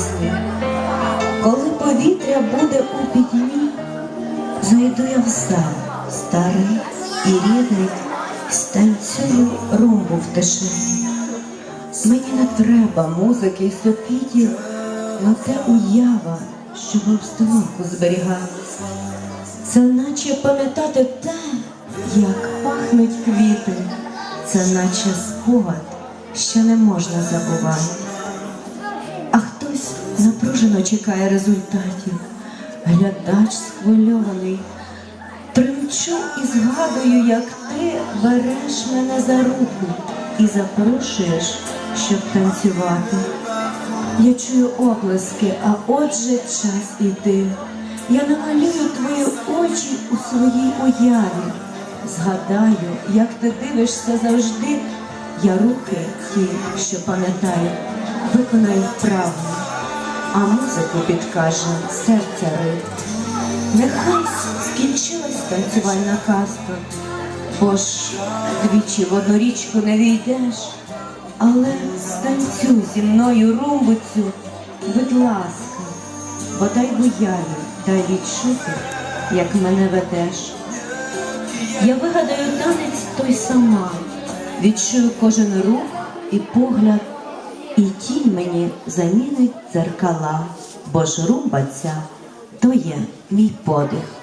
пісні. Коли повітря буде у підні, зайду я в зал старий і рідний, станцюю ромбу в тишині. Мені не треба музики й сопітів, але це уява, щоб обстановку зберігати. Це наче пам'ятати те, як пахнуть квіти, це наче спогад, що не можна забувати. Напружено чекає результатів. Глядач схвильований. Тремчу і згадую, як ти береш мене за руку і запрошуєш, щоб танцювати. Я чую оплески, а отже час іти. Я намалюю твої очі у своїй уяві. Згадаю, як ти дивишся завжди. Я руки ті, що пам'ятаю, виконаю вправо, а музику підкаже серця рит. Нехай скінчилась танцювальна казка, бо ж двічі в одну річку не війдеш, але станцюй зі мною румбицю, будь ласка, бодай в дай відчути, як мене ведеш. Я вигадаю танець той сама, відчую кожен рух і погляд, і тінь мені замінить дзеркала, бо ж румба ця то є мій подих.